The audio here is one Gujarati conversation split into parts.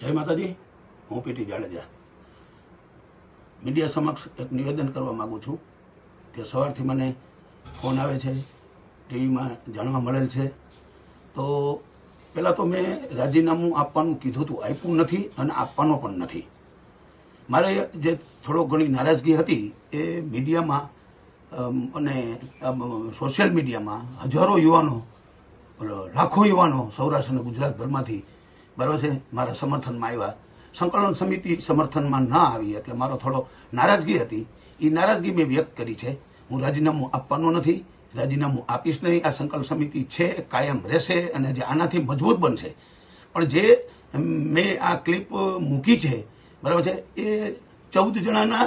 જય માતાજી, હું પીટી જાડેજા. મીડિયા સમક્ષ એક નિવેદન કરવા માગું છું કે સવારથી મને ફોન આવે છે, ટીવીમાં જાણવા મળેલ છે. તો પહેલાં તો મેં રાજીનામું આપવાનું કીધું હતું, આપ્યું નથી અને આપવાનો પણ નથી. મારે જે થોડો ઘણી નારાજગી હતી એ મીડિયામાં અને સોશિયલ મીડિયામાં હજારો યુવાનો, લાખો યુવાનો સૌરાષ્ટ્ર અને ગુજરાતભરમાંથી બરાબર છે, મારા સમર્થનમાં આવ્યા. સંકલન સમિતિ સમર્થનમાં ના આવી, એટલે મારો થોડો નારાજગી હતી. એ નારાજગી મેં વ્યક્ત કરી છે. હું રાજીનામું આપવાનો નથી, રાજીનામું આપીશ નહીં. આ સંકલન સમિતિ છે, કાયમ રહેશે અને જે આનાથી મજબૂત બનશે. પણ જે મેં આ ક્લિપ મૂકી છે, બરાબર છે, એ ચૌદ જણાના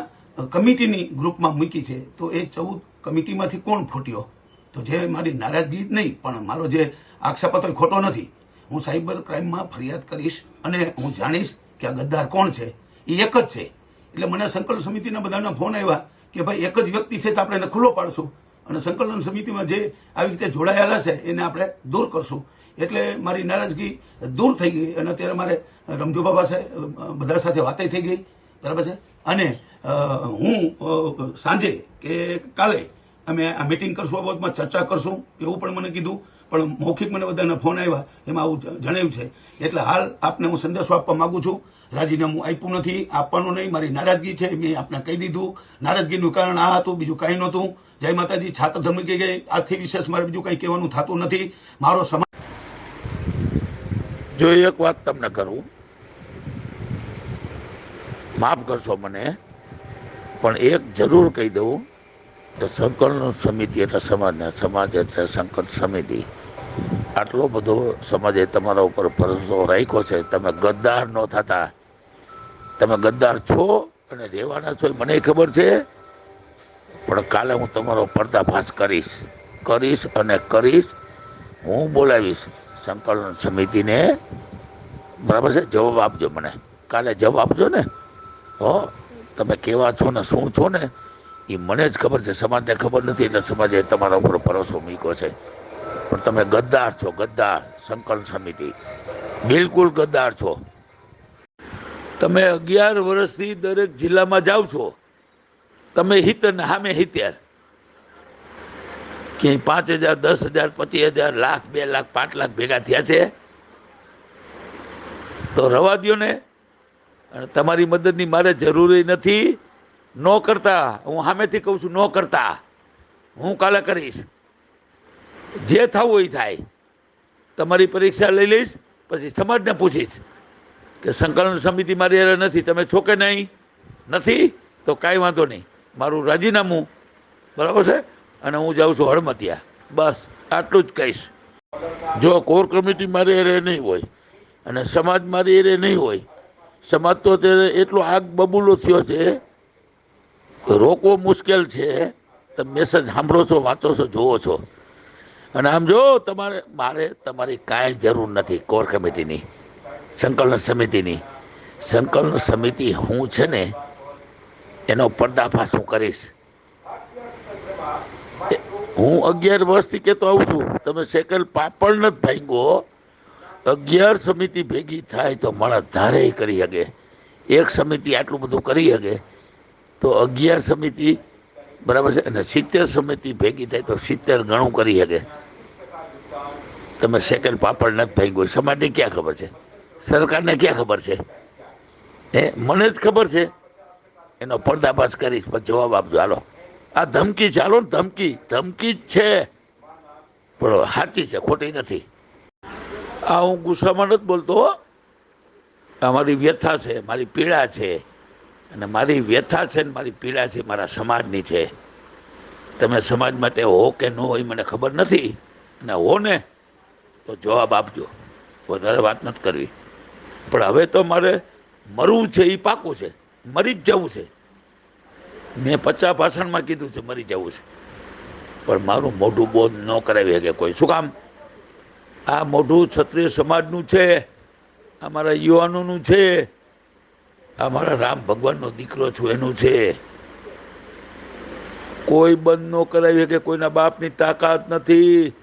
કમિટીની ગ્રુપમાં મૂકી છે. તો એ ચૌદ કમિટીમાંથી કોણ ફૂટ્યો? તો જે મારી નારાજગી નહીં, પણ મારો જે આક્ષેપ હતો એ ખોટો નથી. હું સાયબર ક્રાઇમમાં ફરિયાદ કરીશ અને હું જાણીશ કે આ ગદ્દાર કોણ છે. એ એક જ છે. એટલે મને સંકલન સમિતિના બધાના ફોન આવ્યા કે ભાઈ એક જ વ્યક્તિ છે તો આપણે એને ખુલ્લો પાડશું. અને સંકલન સમિતિમાં જે આવી રીતે જોડાયેલા છે એને આપણે દૂર કરશું. એટલે મારી નારાજગી દૂર થઈ ગઈ અને અત્યારે મારે રમજુ બાબા સાહેબ બધા સાથે વાતે થઈ ગઈ. બરાબર છે? અને હું સાંજે કે કાલે અમે આ મિટિંગ કરશું, આ બાબતમાં ચર્ચા કરશું, એવું પણ મને કીધું. પણ મૌખિક મને બધાના ફોન આવ્યા, એમાં આવું જણાવ્યું છે. એટલે હાલ આપને હું સંદેશો આપવા માંગુ છું. રાજીનામું આપ્યું નથી, આપવાનું નહીં, મારી નારાજગી છે, મેં આપને કહી દીધું. નારાજગીનું કારણ આ હતું, બીજું કાંઈ નહોતું. જય માતાજી છાત્ર ધમકી ગઈ આથી વિશેષ મારે બીજું કંઈ કહેવાનું થતું નથી. મારો સમાજ જો એક વાત તમને કરું, માફ કરશો મને, પણ એક જરૂર કહી દઉં કે સંકલન સમિતિ એટલે સમાજને, સમાજ એટલે સંકલન સમિતિ. આટલો બધો સમાજે તમારા ઉપર ભરોસો રાખ્યો છે. તમે ગદ્દાર ન થતા. તમે ગદ્દાર છો અને રહેવાના છો મને ખબર છે. પણ કાલે હું તમારો પર્દાફાશ કરીશ. કરીશ અને કરીશ. હું બોલાવીશ સંકલન સમિતિને. બરાબર છે? જવાબ આપજો મને. કાલે જવાબ આપજો ને? હો? તમે કેવા છો ને શું છો ને? એ મને જ ખબર છે. સમાજને ખબર નથી એટલે સમાજે તમારા ઉપર ભરોસો મૂક્યો છે. પણ તમે ગદ્દાર છો, ગદ્દાર, સંકલન સમિતિ. બિલકુલ ગદ્દાર છો. તમે અગિયાર વર્ષથી દરેક જિલ્લામાં જાઓ છો. તમે હિત ને હામે હિત્યાર. ક્યાંય પાંચ હજાર, દસ હજાર, પચીસ હજાર, લાખ, બે લાખ, પાંચ લાખ ભેગા થયા છે? તો રવા દો ને. અને તમારી મદદની મારે જરૂરી નથી. ન કરતા. હું સામેથી કહું છું, ન કરતા. હું કાલે કરીશ. જે થવું એ થાય. તમારી પરીક્ષા લઈ લઈશ, પછી સમાજને પૂછીશ કે સંકલન સમિતિ મારી અરે નથી, તમે છો કે નહીં? નથી? તો કાંઈ વાંધો નહીં. મારું રાજીનામું, બરાબર છે? અને હું જાઉં છું હળમતિયા. બસ, આટલું જ કહીશ. જો કોર કમિટી મારી અરે નહીં હોય અને સમાજ મારી અરે નહીં હોય, સમાજ તો અત્યારે એટલો આગ બબૂલો થયો છે, રોકવો મુશ્કેલ છે. તમે મેસેજ સાંભળો છો, વાંચો છો, જુઓ છો. અને આમ જો તમારે, મારે તમારી કાંઈ જરૂર નથી, કોર કમિટીની, સંકલન સમિતિની. સંકલન સમિતિ હું છે ને, એનો પર્દાફાશ હું કરીશ. હું અગિયાર વર્ષથી કહેતો આવું છું, તમે સેકલ પાપડ નથી ભાંગો અગિયાર સમિતિ ભેગી થાય તો માણસ ધારે કરી શકે એક સમિતિ આટલું બધું કરી શકે તો અગિયાર સમિતિ બરાબર છે? અને સિત્તેર સમિતિ ભેગી થાય તો સિત્તેર ગણું કરી શકે. તમે સેકન્ડ પાપડ નથી ભાંગ્યો સમાજને ક્યાં ખબર છે? સરકારને ક્યાં ખબર છે? હે? મને જ ખબર છે. એનો પડદાપાસ કરીશ, પણ જવાબ આપજો. હાલો. આ ધમકી ચાલો ને, ધમકી. ધમકી જ છે. પણ સાચી છે, ખોટી નથી. આ હું ગુસ્સામાં નથી બોલતો. આ મારી વ્યથા છે, મારી પીડા છે. અને મારી વ્યથા છે ને મારી પીડા છે, મારા સમાજની છે. તમે સમાજ માટે હો કે ન હોય મને ખબર નથી. અને હો ને, તો જવાબ આપજો. વધારે વાત નથી કરવી. પણ હવે તો મારે મરવું છે એ પાકું છે. મરી જ જવું છે. મેં પચાસ ભાષણમાં કીધું છે, મરી જવું છે. પણ મારું મોઢું બોધ ન કરાવી શકે કોઈ. શું કામ? આ મોઢું ક્ષત્રિય સમાજનું છે, આ મારા યુવાનોનું છે. આ મારા રામ ભગવાનનો દીકરો છું, એનું છે. કોઈ બંધ ન કરાવી કે કોઈના બાપની તાકાત નથી.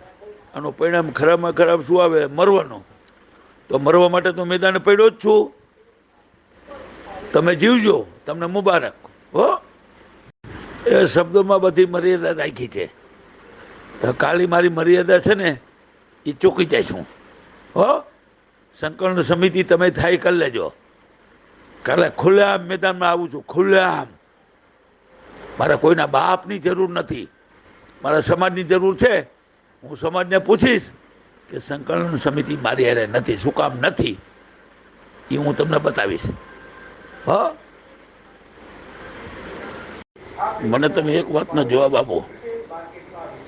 આનું પરિણામ ખરાબમાં ખરાબ શું આવે? મરવાનો. તો મરવા માટે તો મેદાને પડ્યો જ છું. તમે જીવજો, તમને મુબારક. હો? એ શબ્દોમાં બધી મર્યાદા રાખી છે. કાલી મારી મર્યાદા છે ને એ ચૂકી જઈશ હું. હો? સંકલન સમિતિ તમે થાય, કરી લેજો. કાલે ખુલ્લેઆમ મેદાનમાં આવું છું, ખુલ્લેઆમ. મારે કોઈના બાપની જરૂર નથી. મારા સમાજની જરૂર છે. હું સમાજને પૂછીશ કે સંકલન સમિતિ મારી હારે નથી, શું કામ નથી? એ હું તમને બતાવીશ. હ? મને તમે એક વાતનો જવાબ આપો.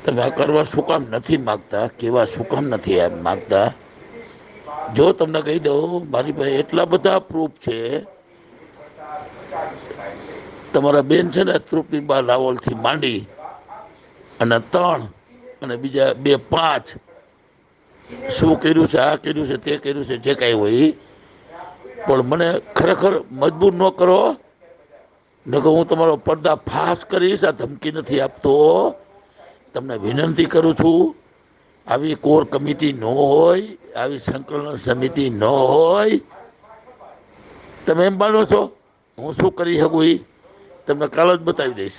તમે આ કરવા શું કામ નથી માગતા? કેવા શું કામ નથી એમ માગતા? જો તમને કહી દઉં, મારી પાસે એટલા બધા પ્રૂફ છે તમારા બેન છે ને તૃપ્તિબા રાવલથી માંડી અને ત્રણ અને બીજા બે પાંચ. શું કર્યું છે, આ કર્યું છે, તે કર્યું છે, જે કાંઈ હોય પણ મને ખરેખર મજબૂર ન કરો. નકર હું તમારો પડદા ફાસ કરીશ, આ ધમકી નથી આપતો. તમને વિનંતી કરું છું, આવી કોર કમિટી ન હોય, આવી સંકલન સમિતિ ન હોય. તમે એમ માનો છો? હું શું કરી શકું એ તમને કાલ જ બતાવી દઈશ.